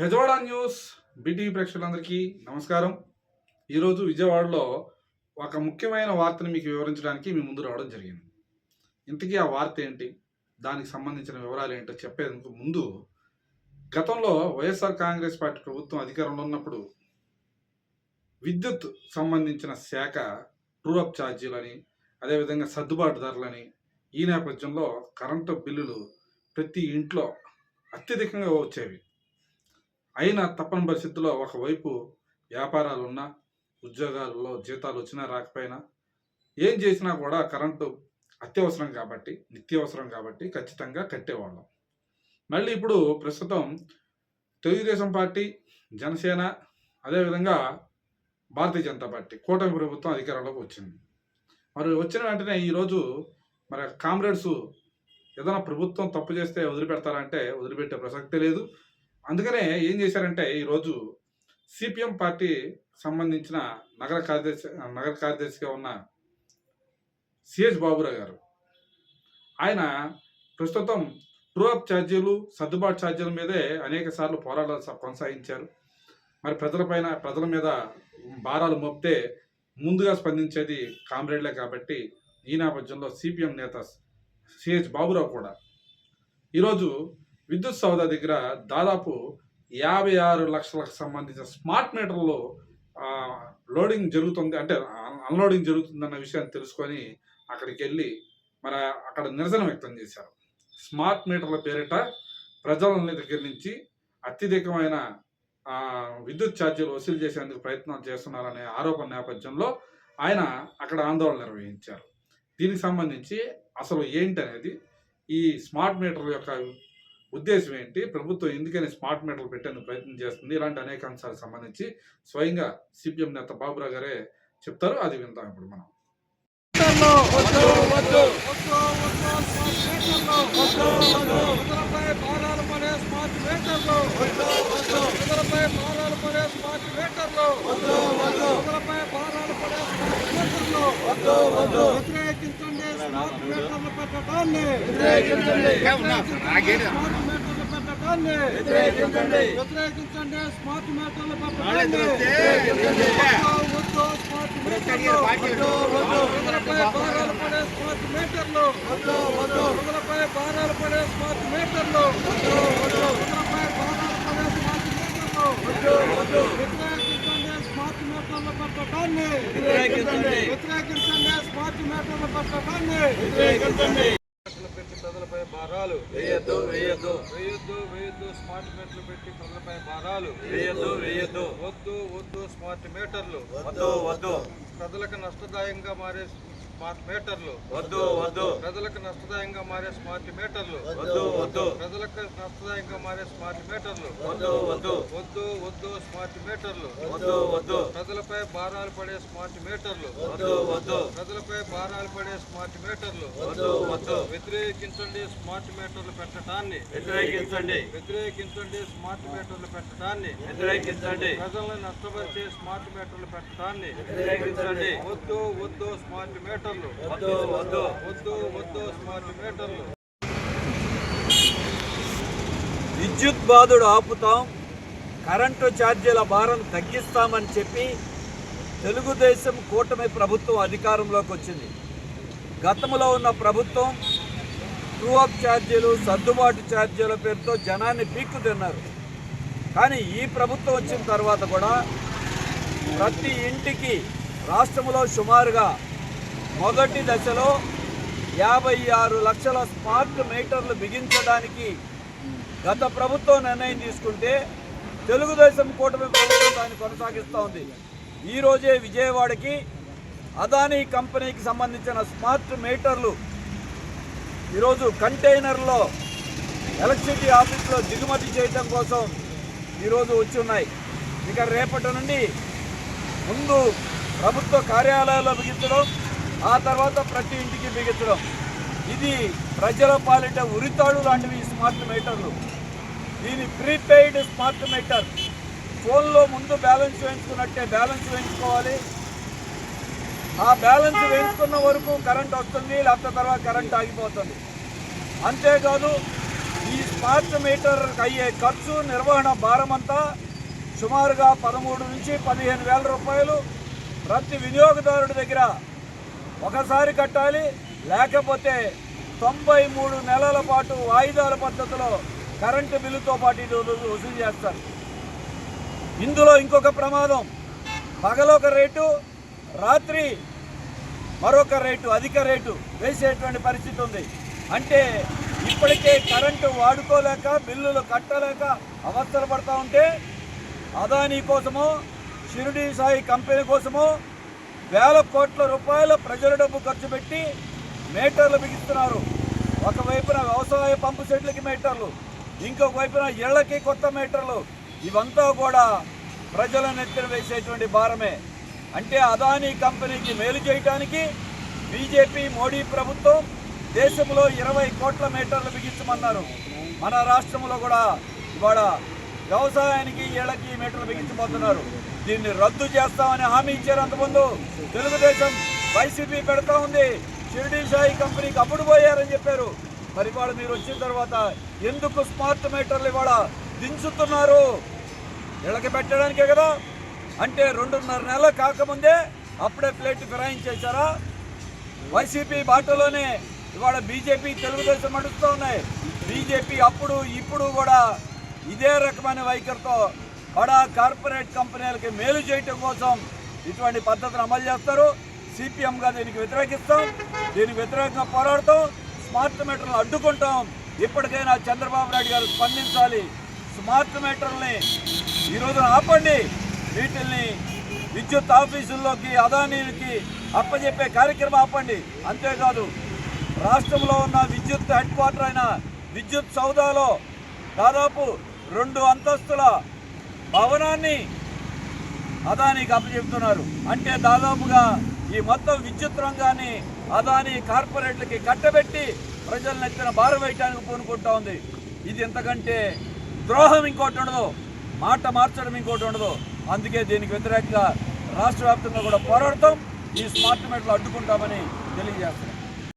Bezawada news BTV ప్రేక్షకులందరికీ నమస్కారం. ఈరోజు విజయవాడలో ఒక ముఖ్యమైన వార్తను మీకు వివరించడానికి మీ ముందు రావడం జరిగింది. ఇంతకీ ఆ వార్త ఏంటి? దానికి సంబంధించిన వివరాలు ఏంటో చెప్పేందుకు ముందు గతంలో వైఎస్ఆర్ కాంగ్రెస్ పార్టీ ప్రభుత్వం అధికారంలో ఉన్నప్పుడు విద్యుత్ సంబంధించిన శాఖ ట్రూఅప్ ఛార్జీలని అదేవిధంగా సర్దుబాటు ధరలని ఈ నేపథ్యంలో కరెంటు బిల్లులు ప్రతి ఇంట్లో అత్యధికంగా వచ్చేవి. అయినా తప్పని పరిస్థితుల్లో ఒకవైపు వ్యాపారాలు ఉన్నా ఉద్యోగాల్లో జీతాలు వచ్చినా రాకపోయినా ఏం చేసినా కూడా కరెంటు అత్యవసరం కాబట్టి నిత్యవసరం కాబట్టి ఖచ్చితంగా కట్టేవాళ్ళం. మళ్ళీ ఇప్పుడు ప్రస్తుతం తెలుగుదేశం పార్టీ జనసేన అదేవిధంగా భారతీయ జనతా పార్టీ కూటమి ప్రభుత్వం అధికారంలోకి వచ్చింది. మరి వచ్చిన వెంటనే ఈరోజు మరి కామ్రేడ్స్ ఏదైనా ప్రభుత్వం తప్పు చేస్తే వదిలిపెడతారంటే వదిలిపెట్టే ప్రసక్తే లేదు. అందుకనే ఏం చేశారంటే ఈరోజు సిపిఎం పార్టీ సంబంధించిన నగర కార్యదర్శి నగర కార్యదర్శిగా ఉన్న సిహెచ్ బాబురావు గారు ఆయన ప్రస్తుతం ట్రూఅప్ ఛార్జీలు సర్దుబాటు ఛార్జీల మీదే అనేక సార్లు పోరాటాలు స- కొనసాగించారు మరి ప్రజలపైన ప్రజల మీద భారాలు మోపితే ముందుగా స్పందించేది కామ్రేడ్లే కాబట్టి ఈ నేపథ్యంలో సిపిఎం నేత సిహెచ్ బాబురావు కూడా ఈరోజు విద్యుత్ సౌదా దగ్గర దాదాపు యాభై ఆరు లక్షలకు సంబంధించిన స్మార్ట్ మీటర్లు లోడింగ్ జరుగుతుంది. అంటే అన్లోడింగ్ జరుగుతుందన్న విషయాన్ని తెలుసుకొని అక్కడికి వెళ్ళి మరి అక్కడ నిరసన వ్యక్తం చేశారు. స్మార్ట్ మీటర్ల పేరిట ప్రజల దగ్గర నుంచి అత్యధికమైన విద్యుత్ ఛార్జీలు వసూలు చేసేందుకు ప్రయత్నాలు చేస్తున్నారనే ఆరోపణ నేపథ్యంలో ఆయన అక్కడ ఆందోళన నిర్వహించారు. దీనికి సంబంధించి అసలు ఏంటి అనేది ఈ స్మార్ట్ మీటర్ల యొక్క ఉద్దేశం ఏంటి? ప్రభుత్వం ఎందుకని స్మార్ట్ మీటర్లు పెట్టేందుకు ప్రయత్నం చేస్తుంది? ఇలాంటి అనేక అంశాలకు సంబంధించి స్వయంగా సిపిఎం నేత బాబురావు గారే చెప్తారు. అది విందాం ఇప్పుడు మనం. ప్రజలపై భారాలు పడే స్మార్ట్ మీటర్లు ప్రజలపై భారాలు పడే స్మార్ట్ మీటర్లు ప్రజలపై భారాలు పడే స్మార్ట్ మీటర్లు వ్యతిరేకించండి స్మార్ట్ మీటర్లు పెట్టడాన్ని వ్యతిరేకించండి వ్యతిరేకించండి స్మార్ట్ మీటర్లు పెట్టడాన్ని వద్దు స్మార్ట్ మీటర్లు ప్రజలపై భారాలు పడే స్మార్ట్ మీటర్లు ప్రజలపై భారాలు పడే స్మార్ట్ మీటర్లు ప్రజలపై భారాలు పడే స్మార్ట్ మీటర్లు వ్యతిరేకించండి స్మార్ట్ మీటర్లు పెట్టడాన్ని వ్యతిరేకించండి స్మార్ట్ మీటర్లు పెట్టడాన్ని పెట్టి ప్రజలపై భారాలు. వేయద్దు వేయద్దు. వేయొద్దు వేయొద్దు. స్మార్ట్ మీటర్లు పెట్టి ప్రజలపై భారాలు. వేయద్దు వేయద్దు. వద్దు వద్దు స్మార్ట్ మీటర్లు. వద్దు వద్దు. ప్రజలకు నష్టదాయంగా మారే స్మార్ట్ మీటర్లు. వద్దు వద్దు. ప్రజలకు నష్టదాయంగా మారే స్మార్ట్ మీటర్లు. వద్దు వద్దు. ప్రజలకు నష్టదాయంగా మారే స్మార్ట్ మీటర్లు. వద్దు వద్దు. వద్దు వద్దు స్మార్ట్ మీటర్లు. వద్దు వద్దు. ప్రజలపై భారాలు పడే స్మార్ట్ మీటర్లు. వద్దు వద్దు. ప్రజలపై భారాలు పడే స్మార్ట్ మీటర్లు. వద్దు వద్దు. వ్యతిరేకించండి స్మార్ట్ మీటర్లు పెట్టడాన్ని. వ్యతిరేకించండి. వ్యతిరేకించండి స్మార్ట్ మీటర్లు పెట్టడాన్ని. వ్యతిరేకించండి. ప్రజలను నష్టపరిచే స్మార్ట్ మీటర్లు పెట్టడాన్ని. వ్యతిరేకించండి. వద్దు వద్దు స్మార్ట్ వద్దు వద్దు వద్దు వద్దు స్మార్ట్ విద్యుత్ బాధుడు ఆపుతాం కరెంటు ఛార్జీల భారం తగ్గిస్తామని చెప్పి తెలుగుదేశం కూటమి ప్రభుత్వం అధికారంలోకి వచ్చింది. గతంలో ఉన్న ప్రభుత్వం ట్రూ అప్ ఛార్జీలు సర్దుబాటు ఛార్జీల పేరుతో జనాన్ని పీక్కు తిన్నారు. కానీ ఈ ప్రభుత్వం వచ్చిన తర్వాత కూడా ప్రతి ఇంటికి రాష్ట్రంలో సుమారుగా మొదటి దశలో యాభై ఆరు లక్షల స్మార్ట్ మీటర్లు బిగించడానికి గత ప్రభుత్వం నిర్ణయం తీసుకుంటే తెలుగుదేశం కూటమి ప్రభుత్వం దాన్ని కొనసాగిస్తూ ఉంది. ఈరోజే విజయవాడకి అదానీ కంపెనీకి సంబంధించిన స్మార్ట్ మీటర్లు ఈరోజు కంటైనర్లో ఎలక్ట్రిసిటీ ఆఫీస్లో దిగుమతి చేయడం కోసం ఈరోజు వచ్చి ఉన్నాయి ఇక రేపటి నుండి ముందు ప్రభుత్వ కార్యాలయాల్లో బిగించడం ఆ తర్వాత ప్రతి ఇంటికి బిగించడం. ఇది ప్రజల పాలిట ఉరితాడు లాంటివి స్మార్ట్ మీటర్లు. దీని ప్రీపెయిడ్ స్మార్ట్ మీటర్. ఫోన్లో ముందు బ్యాలెన్స్ వేయించుకున్నట్టే బ్యాలెన్స్ వేయించుకోవాలి. ఆ బ్యాలెన్స్ వేయించుకున్న వరకు కరెంట్ వస్తుంది లేకపోతే తర్వాత కరెంట్ ఆగిపోతుంది. అంతేకాదు ఈ స్మార్ట్ మీటర్ అయ్యే ఖర్చు నిర్వహణ భారం అంతా సుమారుగా పదమూడు నుంచి పదిహేను వేల రూపాయలు ప్రతి వినియోగదారుడి దగ్గర ఒకసారి కట్టాలి లేకపోతే తొంభై మూడు నెలల పాటు వాయిదాల పద్ధతిలో కరెంటు బిల్లుతో పాటు ఇది వసూలు చేస్తారు. ఇందులో ఇంకొక ప్రమాదం. పగలొక రేటు రాత్రి మరొక రేటు అధిక రేటు వేసేటువంటి పరిస్థితి ఉంది. అంటే ఇప్పటికే కరెంటు వాడుకోలేక బిల్లులు కట్టలేక అవస్థలు పడతా ఉంటే అదానీ కోసమో షిరిడి సాయి కంపెనీ కోసమో వేల కోట్ల రూపాయల ప్రజల డబ్బు ఖర్చు పెట్టి మీటర్లు బిగిస్తున్నారు. ఒకవైపున వ్యవసాయ పంపు సెట్లకి మీటర్లు ఇంకొక వైపున ఇళ్ళకి కొత్త మీటర్లు. ఇవంతా కూడా ప్రజల నెత్తిన వేసేటువంటి భారమే. అంటే అదానీ కంపెనీకి మేలు చేయడానికి బీజేపీ మోడీ ప్రభుత్వం దేశంలో ఇరవై కోట్ల మీటర్లు బిగించమన్నారు. మన రాష్ట్రంలో కూడా ఇవాళ వ్యవసాయానికి ఇళ్ళకి మీటర్లు బిగించబోతున్నారు. దీన్ని రద్దు చేస్తామని హామీ ఇచ్చారు అంతకుముందు. తెలుగుదేశం వైసీపీ పెడతా ఉంది. షిరిడి సాయి కంపెనీకి అప్పుడు పోయారని చెప్పారు. మరి ఇవాళ మీరు వచ్చిన తర్వాత ఎందుకు స్మార్ట్ మీటర్లు ఇవాళ దించుతున్నారు? ఇళ్ళకి పెట్టడానికే కదా? అంటే రెండున్నర నెలలు కాకముందే అప్పుడే ప్లేట్ ఫిరాయించేశారా వైసీపీ బాటలోనే ఇవాళ బీజేపీ తెలుగుదేశం నడుస్తూ ఉన్నాయి బీజేపీ అప్పుడు ఇప్పుడు కూడా ఇదే రకమైన వైఖరితో బడా కార్పొరేట్ కంపెనీలకి మేలు చేయటం కోసం ఇటువంటి పద్ధతిని అమలు చేస్తారు. సిపిఎంగా దీనికి వ్యతిరేకిస్తాం. దీనికి వ్యతిరేకంగా పోరాడతాం. స్మార్ట్ మీటర్లు అడ్డుకుంటాం. ఇప్పటికైనా చంద్రబాబు నాయుడు గారు స్పందించాలి. స్మార్ట్ మీటర్లని ఈ ఆపండి. వీటిల్ని విద్యుత్ ఆఫీసుల్లోకి అదానీలకి అప్పచెప్పే కార్యక్రమం ఆపండి. అంతేకాదు రాష్ట్రంలో ఉన్న విద్యుత్ హెడ్ క్వార్టర్ అయిన విద్యుత్ సౌదాలో దాదాపు రెండు అంతస్తుల భవనాన్ని అదానికి అప్పచెప్తున్నారు. అంటే దాదాపుగా ఈ మొత్తం విద్యుత్ రంగాన్ని అదానీ కార్పొరేట్లకి కట్టబెట్టి ప్రజలను ఎత్తిన భారం వేయటానికి పూనుకుంటా ఉంది. ఇది ఎంతకంటే ద్రోహం ఇంకోటి ఉండదు. మాట మార్చడం ఇంకోటి ఉండదు. అందుకే దీనికి వ్యతిరేకంగా రాష్ట్ర వ్యాప్తంగా కూడా పోరాడతాం. ఈ స్మార్ట్ మీటర్లు అడ్డుకుంటామని తెలియజేస్తున్నాం.